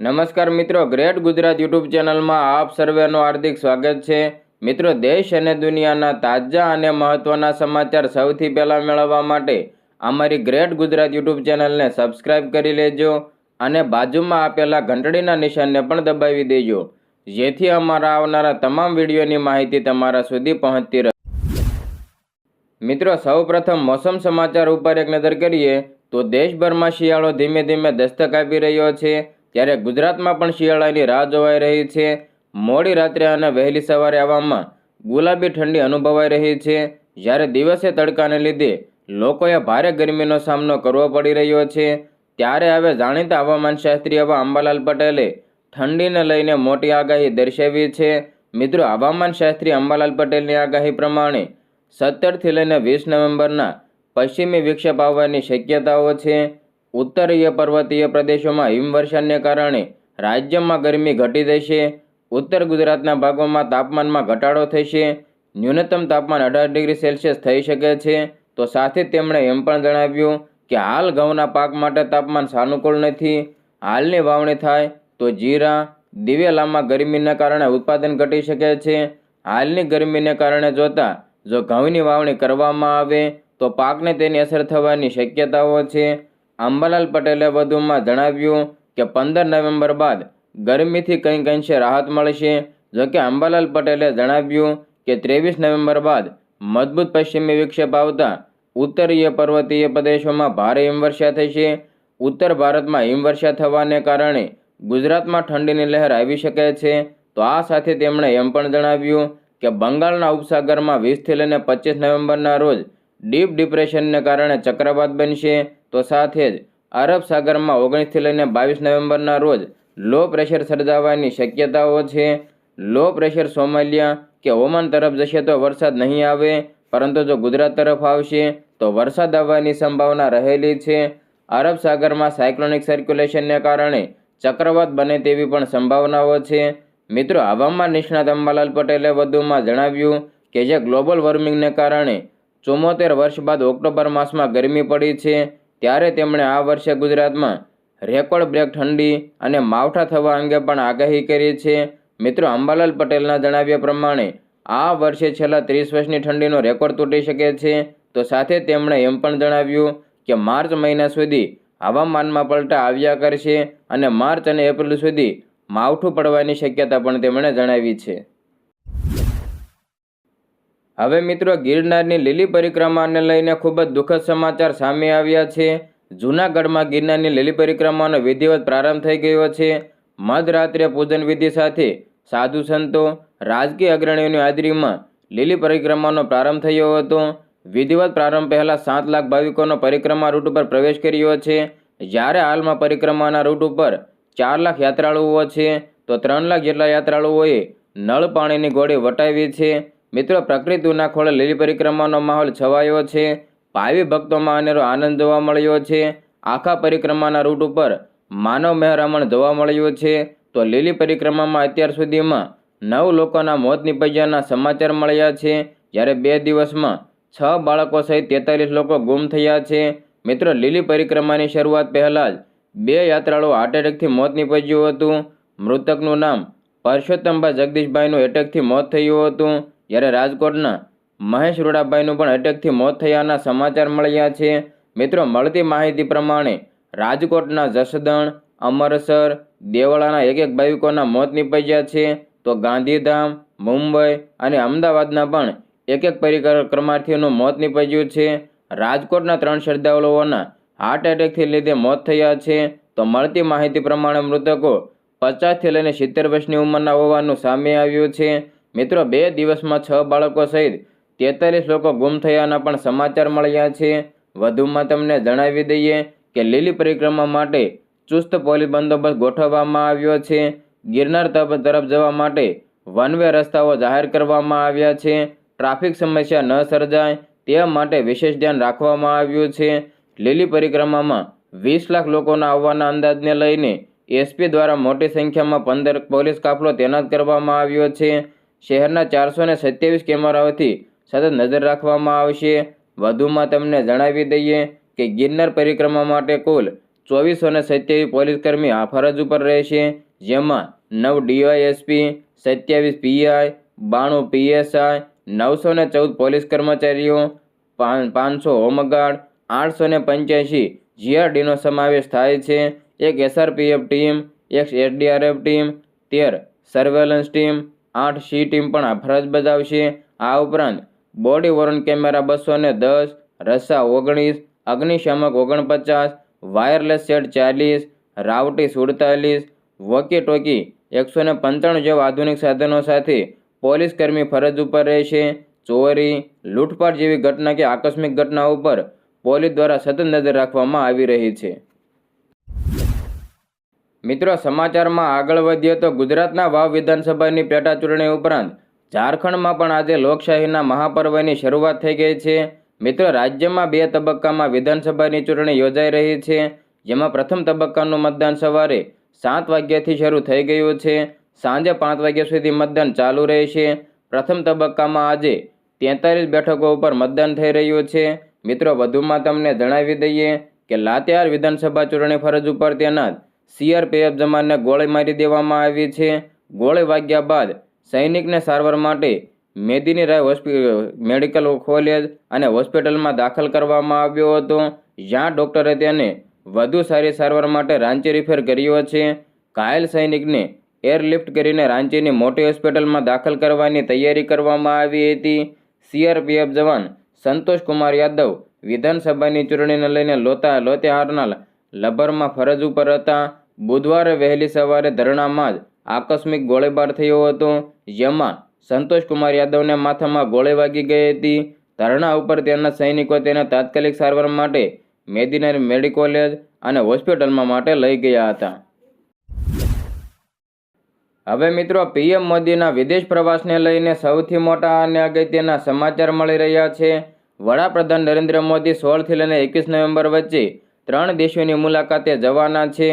નમસ્કાર મિત્રો, great Gujarat YouTube ચેનલમાં આપ સર્વેનું હાર્દિક સ્વાગત છે. મિત્રો, દેશ અને દુનિયાના તાજા અને મહત્વના સમાચાર સૌથી પહેલાં મેળવવા માટે અમારી ગ્રેટ ગુજરાત યુટ્યુબ ચેનલને સબસ્ક્રાઇબ કરી લેજો અને બાજુમાં આપેલા ઘંટડીના નિશાનને પણ દબાવી દેજો. જેથી અમારા આવનારા તમામ વિડીયોની માહિતી તમારા સુધી પહોંચતી રહે. મિત્રો, સૌપ્રથમ મોસમ સમાચાર ઉપર એક નજર કરીએ, તો દેશભરમાં શિયાળો ધીમે ધીમે દસ્તક આપી રહ્યો છે. ત્યારે ગુજરાતમાં પણ શિયાળાની રાહ જોવાઈ રહી છે. મોડી રાત્રે અને વહેલી સવારે આવવામાં ગુલાબી ઠંડી અનુભવાઈ રહી છે. જ્યારે દિવસે તડકાને લીધે લોકોએ ભારે ગરમીનો સામનો કરવો પડી રહ્યો છે. ત્યારે હવે જાણીતા હવામાન શાસ્ત્રી એવા અંબાલાલ પટેલે ઠંડીને લઈને મોટી આગાહી દર્શાવી છે. મિત્રો, હવામાન શાસ્ત્રી અંબાલાલ પટેલની આગાહી પ્રમાણે સત્તરથી લઈને વીસ નવેમ્બરના પશ્ચિમી વિક્ષેપ આવવાની શક્યતાઓ છે. ઉત્તરીય પર્વતીય પ્રદેશોમાં હિમવર્ષાને કારણે રાજ્યમાં ગરમી ઘટી જશે. ઉત્તર ગુજરાતના ભાગોમાં તાપમાનમાં ઘટાડો થશે. ન્યૂનતમ તાપમાન અઢાર ડિગ્રી સેલ્સિયસ થઈ શકે છે. તો સાથે તેમણે એમ પણ જણાવ્યું કે હાલ ઘઉંના પાક માટે તાપમાન સાનુકૂળ નથી. હાલની વાવણી થાય તો જીરા, દિવેલામાં ગરમીને કારણે ઉત્પાદન ઘટી શકે છે. હાલની ગરમીને કારણે જોતા જો ઘઉંની વાવણી કરવામાં આવે તો પાકને તેની અસર થવાની શક્યતાઓ છે. અંબાલાલ પટેલે વધુમાં જણાવ્યું કે પંદર નવેમ્બર બાદ ગરમીથી કંઈક અંશે રાહત મળશે. જોકે અંબાલાલ પટેલે જણાવ્યું કે ત્રેવીસ નવેમ્બર બાદ મજબૂત પશ્ચિમી વિક્ષેપ આવતા ઉત્તરીય પર્વતીય પ્રદેશોમાં ભારે હિમવર્ષા થશે. ઉત્તર ભારતમાં હિમવર્ષા થવાને કારણે ગુજરાતમાં ઠંડીની લહેર આવી શકે છે. તો આ સાથે તેમણે એમ પણ જણાવ્યું કે બંગાળના ઉપસાગરમાં વીસથી લઈને પચીસ નવેમ્બરના રોજ ડીપ ડિપ્રેશનને કારણે ચક્રવાત બનશે. તો સાથે જ અરબ સાગરમાં ઓગણીસથી લઈને બાવીસ નવેમ્બરના રોજ લો પ્રેશર સર્જાવાની શક્યતાઓ છે. લો પ્રેશર સોમાલિયા કે ઓમાન તરફ જશે તો વરસાદ નહીં આવે, પરંતુ જો ગુજરાત તરફ આવશે, તો વરસાદ આવવાની સંભાવના રહેલી છે. અરબ સાગરમાં સાયક્લોનિક સર્ક્યુલેશનને કારણે ચક્રવાત બને તેવી પણ સંભાવનાઓ છે. મિત્રો, હવામાન નિષ્ણાત અંબાલાલ પટેલે વધુમાં જણાવ્યું કે જે ગ્લોબલ વોર્મિંગને કારણે ચુમ્મોતેર વર્ષ બાદ ઓક્ટોબર માસમાં ગરમી પડી છે. ત્યારે તેમણે આ વર્ષે ગુજરાતમાં રેકોર્ડ બ્રેક ઠંડી અને માવઠા થવા અંગે પણ આગાહી કરી છે. મિત્રો, અંબાલાલ પટેલના જણાવ્યા પ્રમાણે, આ વર્ષે છેલ્લા ત્રીસ વર્ષની ઠંડીનો રેકોર્ડ તૂટી શકે છે. તો સાથે તેમણે એમ પણ જણાવ્યું કે માર્ચ મહિના સુધી હવામાનમાં પલટા આવ્યા કરશે અને માર્ચ અને એપ્રિલ સુધી માવઠું પડવાની શક્યતા પણ તેમણે જણાવી છે. હવે મિત્રો ગિરનારની લીલી પરિક્રમાને લઈને ખૂબ જ દુઃખદ સમાચાર સામે આવ્યા છે. જૂનાગઢમાં ગિરનારની લીલી પરિક્રમાનો વિધિવત પ્રારંભ થઈ ગયો છે. મધરાત્રે પૂજન વિધિ સાથે સાધુ સંતો, રાજકીય અગ્રણીઓની હાજરીમાં લીલી પરિક્રમાનો પ્રારંભ થયો હતો. વિધિવત પ્રારંભ પહેલાં સાત લાખ ભાવિકોનો પરિક્રમા રૂટ ઉપર પ્રવેશ કર્યો છે. જ્યારે હાલમાં પરિક્રમાના રૂટ ઉપર ચાર લાખ યાત્રાળુઓ છે, તો ત્રણ લાખ જેટલા યાત્રાળુઓએ નળ પાણીની ગોળી વટાવી છે. મિત્રો, પ્રકૃતિના ખોળે લીલી પરિક્રમાનો માહોલ છવાયો છે. ભાવિ ભક્તોમાં અનેરો આનંદ જોવા મળ્યો છે. આખા પરિક્રમાના રૂટ ઉપર માનવ મહેરામણ જોવા મળ્યું છે. તો લીલી પરિક્રમામાં અત્યાર સુધીમાં નવ લોકોના મોત નિપજ્યાના સમાચાર મળ્યા છે. જ્યારે બે દિવસમાં છ બાળકો સહિત તેતાલીસ લોકો ગુમ થયા છે. મિત્રો, લીલી પરિક્રમાની શરૂઆત પહેલાં જ બે યાત્રાળુઓ હાર્ટ એટેકથી મોત નીપજ્યું હતું. મૃતકનું નામ પરસોત્તમભાઈ જગદીશભાઈનું એટેકથી મોત થયું હતું. જ્યારે રાજકોટના મહેશ રોડાભાઈનું પણ અટેકથી મોત થયાના સમાચાર મળ્યા છે. મિત્રો, મળતી માહિતી પ્રમાણે રાજકોટના જસદણ, અમરસર, દેવળાના એક એક ભાવિકોના મોત નીપજ્યા છે. તો ગાંધીધામ, મુંબઈ અને અમદાવાદના પણ એક એક પરિક્રમાર્થીઓનું મોત નીપજ્યું છે. રાજકોટના ત્રણ શ્રદ્ધાળુઓના હાર્ટ એટેકથી લીધે મોત થયા છે. તો મળતી માહિતી પ્રમાણે મૃતકો પચાસથી લઈને સિત્તેર વર્ષની ઉંમરના હોવાનું સામે આવ્યું છે. મિત્રો, બે દિવસમાં છ બાળકો સહિત તેતાલીસ લોકો ગુમ થયાના પણ સમાચાર મળ્યા છે. વધુમાં તમને જણાવી દઈએ કે લીલી પરિક્રમા માટે ચુસ્ત પોલીસ બંદોબસ્ત ગોઠવવામાં આવ્યો છે. ગિરનાર તરફ જવા માટે વન વે રસ્તાઓ જાહેર કરવામાં આવ્યા છે. ટ્રાફિક સમસ્યા ન સર્જાય તે માટે વિશેષ ધ્યાન રાખવામાં આવ્યું છે. લીલી પરિક્રમામાં વીસ લાખ લોકોના આવવાના અંદાજને લઈને એસપી દ્વારા મોટી સંખ્યામાં પંદર પોલીસ કાફલો તૈનાત કરવામાં આવ્યો છે. શહેરના ચારસો ને સત્યાવીસ કેમેરાઓથી સતત નજર રાખવામાં આવશે વધુમાં તમને જણાવી દઈએ કે ગિરનાર પરિક્રમા માટે કુલ ચોવીસો ને સત્યાવીસ પોલીસકર્મી આ ફરજ ઉપર રહેશે જેમાં નવ ડીવાયએસપી, સત્યાવીસ પીઆઈ, બાણું પીએસઆઈ, નવસો ને ચૌદ પોલીસ કર્મચારીઓ પાંચસો હોમગાર્ડ, આઠસો ને પંચ્યાસી જીઆરડીનો સમાવેશ થાય છે. એક એસઆરપીએફ ટીમ, એક એસડીઆરએફ ટીમ, તેર સર્વેલન્સ ટીમ આઠ સી ટીમ પણ ફરજ બજાવશે. આ ઉપરાંત બોડી વોરન કેમેરા બસો ને દસ રસ્સા ઓગણીસ, અગ્નિશામક ઓગણપચાસ, વાયરલેસ સેટ ચાલીસ રાવટી સુડતાલીસ, વોકી ટોકી એકસો ને પંચાણું જેવા આધુનિક સાધનો સાથે પોલીસ કર્મી ફરજ ઉપર રહેશે. ચોરી લૂંટફાટ જેવી ઘટના કે આકસ્મિક ઘટના ઉપર પોલીસ દ્વારા સતત નજર રાખવામાં આવી રહી છે. મિત્રો, સમાચારમાં આગળ વધીએ તો ગુજરાતના વાવ વિધાનસભાની પેટા ચૂંટણી ઉપરાંત ઝારખંડમાં પણ આજે લોકશાહીના મહાપર્વની શરૂઆત થઈ ગઈ છે. મિત્રો, રાજ્યમાં બે તબક્કામાં વિધાનસભાની ચૂંટણી યોજાઈ રહી છે, જેમાં પ્રથમ તબક્કાનું મતદાન સવારે સાત વાગ્યાથી શરૂ થઈ ગયું છે. સાંજે પાંચ વાગ્યા સુધી મતદાન ચાલુ રહેશે. પ્રથમ તબક્કામાં આજે તેતાલીસ બેઠકો ઉપર મતદાન થઈ રહ્યું છે. મિત્રો, વધુમાં તમને જણાવી દઈએ કે લાતેહાર વિધાનસભા ચૂંટણી ફરજ ઉપર તૈનાત સીઆરપીએફ જવાનને ગોળી મારી દેવામાં આવી છે. ગોળી વાગ્યા બાદ સૈનિકને સારવાર માટે Medini Rai hospital medical college અને હોસ્પિટલમાં દાખલ કરવામાં આવ્યો હતો. જ્યાં ડૉક્ટરે તેને વધુ સારી સારવાર માટે રાંચી રિફેર કર્યો છે. ઘાયલ સૈનિકને એરલિફ્ટ કરીને રાંચીની મોટી હોસ્પિટલમાં દાખલ કરવાની તૈયારી કરવામાં આવી હતી. સીઆરપીએફ જવાન સંતોષ કુમાર યાદવ વિધાનસભાની ચૂંટણીને લઈને લોતા, લોતે લોતેહારના લભરમાં ફરજ ઉપર હતા. બુધવારે વહેલી સવારે ધરણામાં જ આકસ્મિક ગોળીબાર થયો હતો. જેમાં સંતોષકુમાર યાદવના માથામાં ગોળી વાગી ગઈ હતી. ધરણા ઉપર તેના સૈનિકો તેને તાત્કાલિક સારવાર માટે મેદિનર મેડિકોલેજ અને હોસ્પિટલમાં માટે લઈ ગયા હતા. હવે મિત્રો, પીએમ મોદીના વિદેશ પ્રવાસને લઈને સૌથી મોટા અને અગત્યના સમાચાર મળી રહ્યા છે. વડાપ્રધાન નરેન્દ્ર મોદી સોળથી લઈને એકવીસ નવેમ્બર વચ્ચે ત્રણ દેશોની મુલાકાતે જવાના છે.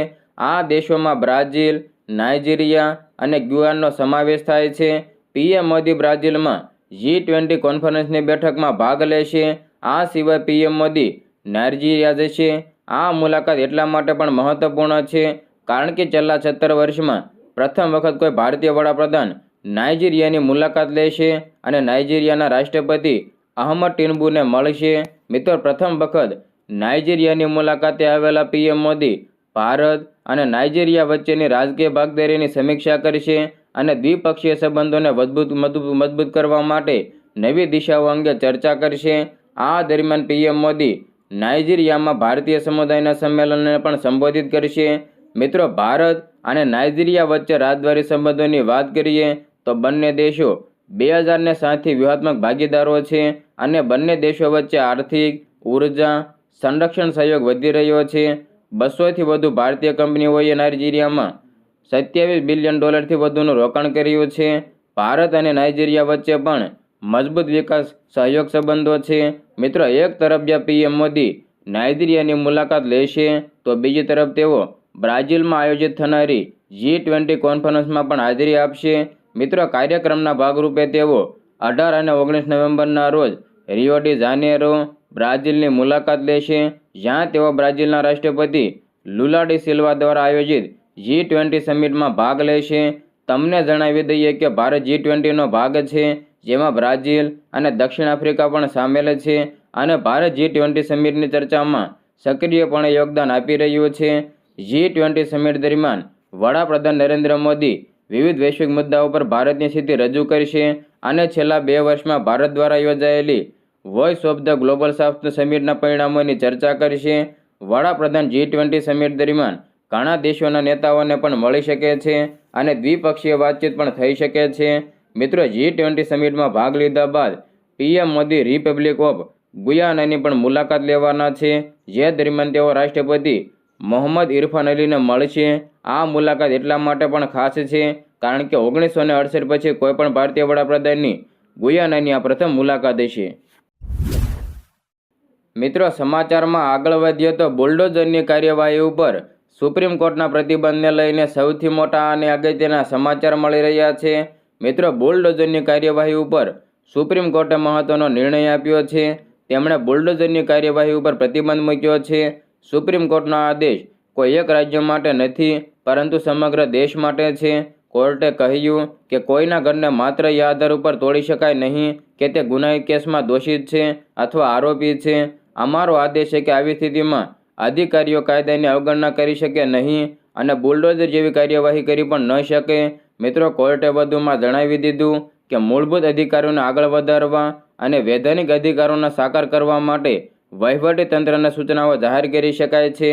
આ દેશોમાં બ્રાઝિલ, નાઇજીરિયા અને ગ્યુઆનનો સમાવેશ થાય છે. પીએમ મોદી બ્રાઝિલમાં જી ટ્વેન્ટી કોન્ફરન્સની બેઠકમાં ભાગ લેશે. આ સિવાય પીએમ મોદી નાઇજીરિયા જશે. આ મુલાકાત એટલા માટે પણ મહત્વપૂર્ણ છે, કારણ કે છેલ્લા સત્તર વર્ષમાં પ્રથમ વખત કોઈ ભારતીય વડાપ્રધાન નાઇજીરિયાની મુલાકાત લેશે અને નાઇજીરિયાના રાષ્ટ્રપતિ અહમદ ટિનબુને મળશે. મિત્રો, પ્રથમ વખત નાઇજીરિયાની મુલાકાતે આવેલા પીએમ મોદી ભારત અને નાઇજેરિયા વચ્ચેની રાજકીય ભાગીદારીની સમીક્ષા કરશે અને દ્વિપક્ષીય સંબંધોને મજબૂત મજબૂત કરવા માટે નવી દિશાઓ અંગે ચર્ચા કરશે. આ દરમિયાન પીએમ મોદી નાઇજીરિયામાં ભારતીય સમુદાયના સંમેલનને પણ સંબોધિત કરશે. મિત્રો, ભારત અને નાઇજીરિયા વચ્ચે રાજદ્વારી સંબંધોની વાત કરીએ તો બંને દેશો બે હજારને સાતથી વ્યૂહાત્મક ભાગીદારો છે અને બંને દેશો વચ્ચે આર્થિક, ઊર્જા સંરક્ષણ સહયોગ વધી રહ્યો છે. બસોથી વધુ ભારતીય કંપનીઓએ નાઇજીરિયામાં સત્યાવીસ બિલિયન ડોલરથી વધુનું રોકાણ કર્યું છે. ભારત અને નાઇજીરિયા વચ્ચે પણ મજબૂત વિકાસ સહયોગ સંબંધો છે. મિત્રો, એક તરફ જ્યાં પીએમ મોદી નાઇજીરિયાની મુલાકાત લેશે, તો બીજી તરફ તેઓ બ્રાઝિલમાં આયોજિત થનારી જી ટ્વેન્ટી કોન્ફરન્સમાં પણ હાજરી આપશે. મિત્રો, કાર્યક્રમના ભાગરૂપે તેઓ અઢાર અને ઓગણીસ નવેમ્બરના રોજ રિયો ડી જાનેરો બ્રાઝિલની મુલાકાત લેશે. જ્યાં તેઓ બ્રાઝિલના રાષ્ટ્રપતિ લુલા ડી સિલ્વા દ્વારા આયોજિત જી ટ્વેન્ટી સમિટમાં ભાગ લેશે. તમને જણાવી દઈએ કે ભારત જી ટ્વેન્ટીનો ભાગ છે, જેમાં બ્રાઝિલ અને દક્ષિણ આફ્રિકા પણ સામેલ છે અને ભારત જી ટ્વેન્ટી સમિટની ચર્ચામાં સક્રિયપણે યોગદાન આપી રહ્યું છે. જી ટ્વેન્ટી સમિટ દરમિયાન વડાપ્રધાન નરેન્દ્ર મોદી વિવિધ વૈશ્વિક મુદ્દાઓ પર ભારતની સ્થિતિ રજૂ કરશે અને છેલ્લા બે વર્ષમાં ભારત દ્વારા યોજાયેલી voice of the global south સમિટના પરિણામોની ચર્ચા કરશે. વડાપ્રધાન જી ટ્વેન્ટી સમિટ દરમિયાન ઘણા દેશોના નેતાઓને પણ મળી શકે છે અને દ્વિપક્ષીય વાતચીત પણ થઈ શકે છે. મિત્રો જી ટ્વેન્ટી સમિટમાં ભાગ લીધા બાદ પીએમ મોદી રિપબ્લિક ઓફ ગુયાનાની પણ મુલાકાત લેવાના છે. જે દરમિયાન તેઓ રાષ્ટ્રપતિ મોહમ્મદ ઇરફાન અલીને મળશે આ મુલાકાત એટલા માટે પણ ખાસ છે કારણ કે ઓગણીસો ને અડસઠ પછી કોઈપણ ભારતીય વડાપ્રધાનની ગુયાનાની આ પ્રથમ મુલાકાત છે મિત્રો, સમાચારમાં આગળ વધીએ તો બુલડોઝરની કાર્યવાહી ઉપર સુપ્રીમ કોર્ટના પ્રતિબંધને લઈને સૌથી મોટા અને અગત્યના સમાચાર મળી રહ્યા છે. મિત્રો, બુલડોઝરની કાર્યવાહી ઉપર સુપ્રીમ કોર્ટે મહત્વનો નિર્ણય આપ્યો છે. તેમણે બુલડોઝરની કાર્યવાહી ઉપર પ્રતિબંધ મૂક્યો છે. સુપ્રીમ કોર્ટનો આદેશ કોઈ એક રાજ્ય માટે નથી, પરંતુ સમગ્ર દેશ માટે છે. કોર્ટે કહ્યું કે કોઈના ઘરને માત્ર આધાર ઉપર તોડી શકાય નહીં કે તે ગુનાહિત કેસમાં દોષિત છે અથવા આરોપી છે. અમારો આદેશ છે કે આવી સ્થિતિમાં અધિકારીઓ કાયદાની અવગણના કરી શકે નહીં અને બુલડોઝર જેવી કાર્યવાહી કરી પણ ન શકે. મિત્રો, કોર્ટે વધુમાં જણાવી દીધું કે મૂળભૂત અધિકારોને આગળ વધારવા અને વૈધાનિક અધિકારોને સાકાર કરવા માટે વહીવટી તંત્રના સૂચનાઓ જાહેર કરી શકાય છે.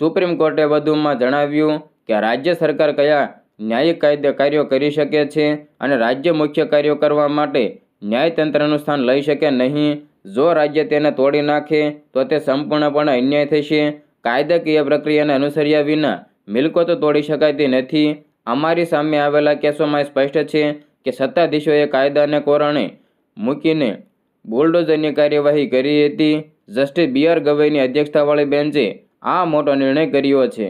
સુપ્રીમ કોર્ટે વધુમાં જણાવ્યું કે રાજ્ય સરકાર કયા ન્યાયિક કાયદે કાર્યો કરી શકે છે અને રાજ્ય મુખ્ય કાર્યો કરવા માટે ન્યાયતંત્રનું સ્થાન લઈ શકે નહીં. જો રાજ્ય તેને તોડી નાખે, તો તે સંપૂર્ણપણે અન્યાય થશે. કાયદાકીય પ્રક્રિયાને અનુસર્યા વિના મિલકતો તોડી શકાતી નથી. અમારી સામે આવેલા કેસોમાં સ્પષ્ટ છે કે સત્તાધીશોએ કાયદાને કોરણે મૂકીને બુલડોઝરની કાર્યવાહી કરી હતી. જસ્ટિસ બી આર ગવઈની અધ્યક્ષતાવાળી બેન્ચે આ મોટો નિર્ણય કર્યો છે.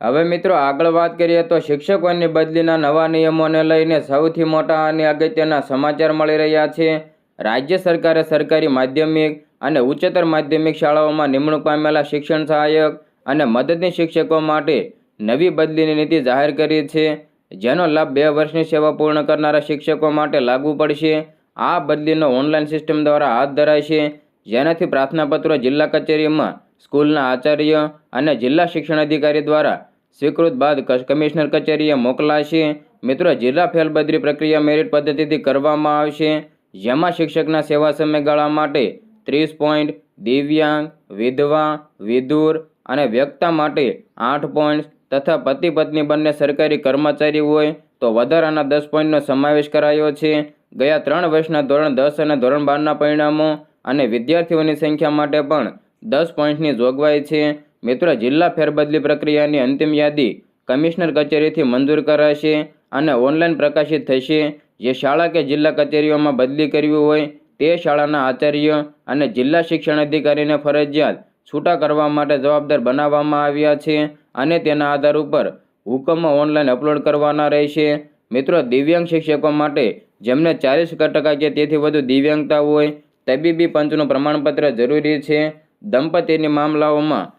હવે મિત્રો, આગળ વાત કરીએ તો શિક્ષકોની બદલીના નવા નિયમોને લઈને સૌથી મોટા અને અગત્યના સમાચાર મળી રહ્યા છે. રાજ્ય સરકારે સરકારી માધ્યમિક અને ઉચ્ચતર માધ્યમિક શાળાઓમાં નિમણૂક પામેલા શિક્ષણ સહાયક અને મદદની શિક્ષકો માટે નવી બદલીની નીતિ જાહેર કરી છે, જેનો લાભ બે વર્ષની સેવા પૂર્ણ કરનારા શિક્ષકો માટે લાગુ પડશે. આ બદલીનો ઓનલાઈન સિસ્ટમ દ્વારા હાથ ધરાશે જેનાથી પ્રાર્થનાપત્રો જિલ્લા કચેરીમાં, સ્કૂલના આચાર્ય અને જિલ્લા શિક્ષણ અધિકારી દ્વારા સ્વીકૃત બાદ કમિશનર કચેરીએ મોકલાશે. મિત્રો, જિલ્લા ફેરબદલી પ્રક્રિયા મેરિટ પદ્ધતિથી કરવામાં આવશે. જેમાં શિક્ષકના સેવા સમયગાળા માટે ત્રીસ પોઈન્ટ દિવ્યાંગ, વિધવા, વિધુર અને વ્યક્તા માટે આઠ પોઈન્ટ તથા પતિ પત્ની બંને સરકારી કર્મચારી હોય તો વધારાના દસ પોઈન્ટનો સમાવેશ કરાયો છે. ગયા ત્રણ વર્ષના ધોરણ દસ અને ધોરણ બારના પરિણામો અને વિદ્યાર્થીઓની સંખ્યા માટે પણ દસ પોઈન્ટની જોગવાઈ છે. મિત્રો, જિલ્લા ફેરબદલી પ્રક્રિયાની અંતિમ યાદી કમિશનર કચેરીથી મંજૂર કરાશે અને ઓનલાઈન પ્રકાશિત થશે. જે શાળા કે જિલ્લા કચેરીઓમાં બદલી કરવી હોય તે શાળાના આચાર્ય અને જિલ્લા શિક્ષણ અધિકારીને ફરજિયાત છૂટા કરવા માટે જવાબદાર બનાવવામાં આવ્યા છે અને તેના આધાર ઉપર હુકમો ઓનલાઈન અપલોડ કરવાના રહેશે. મિત્રો, દિવ્યાંગ શિક્ષકો માટે જેમને ચાલીસ ટકા કે તેથી વધુ દિવ્યાંગતા હોય, તબીબી પંચનું પ્રમાણપત્ર જરૂરી છે. દંપતીની મામલાઓમાં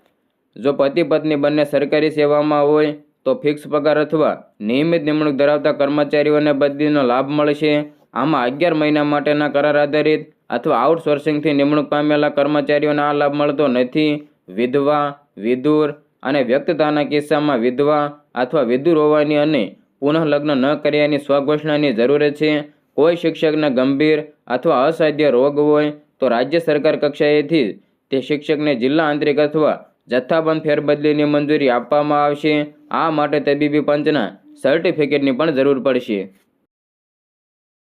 જો પતિ પત્ની બંને સરકારી સેવામાં હોય, તો ફિક્સ પગાર અથવા નિયમિત નિમણૂક ધરાવતા કર્મચારીઓને બદલીનો લાભ મળશે. આમાં અગિયાર મહિના માટેના કરાર આધારિત અથવા આઉટસોર્સિંગથી નિમણૂક પામેલા કર્મચારીઓને આ લાભ મળતો નથી. વિધવા, વિધુર અને વ્યક્તતાના કિસ્સામાં વિધવા અથવા વિધુર હોવાની અને પુનઃલગ્ન ન કર્યાની સ્વઘોષણાની જરૂર છે. કોઈ શિક્ષકને ગંભીર અથવા અસાધ્ય રોગ હોય, તો રાજ્ય સરકાર કક્ષાએથી તે શિક્ષકને જિલ્લા આંતરિક અથવા જથ્થાબંધ ફેરબદલીની મંજૂરી આપવામાં આવશે. આ માટે તબીબી પંચના સર્ટિફિકેટની પણ જરૂર પડશે.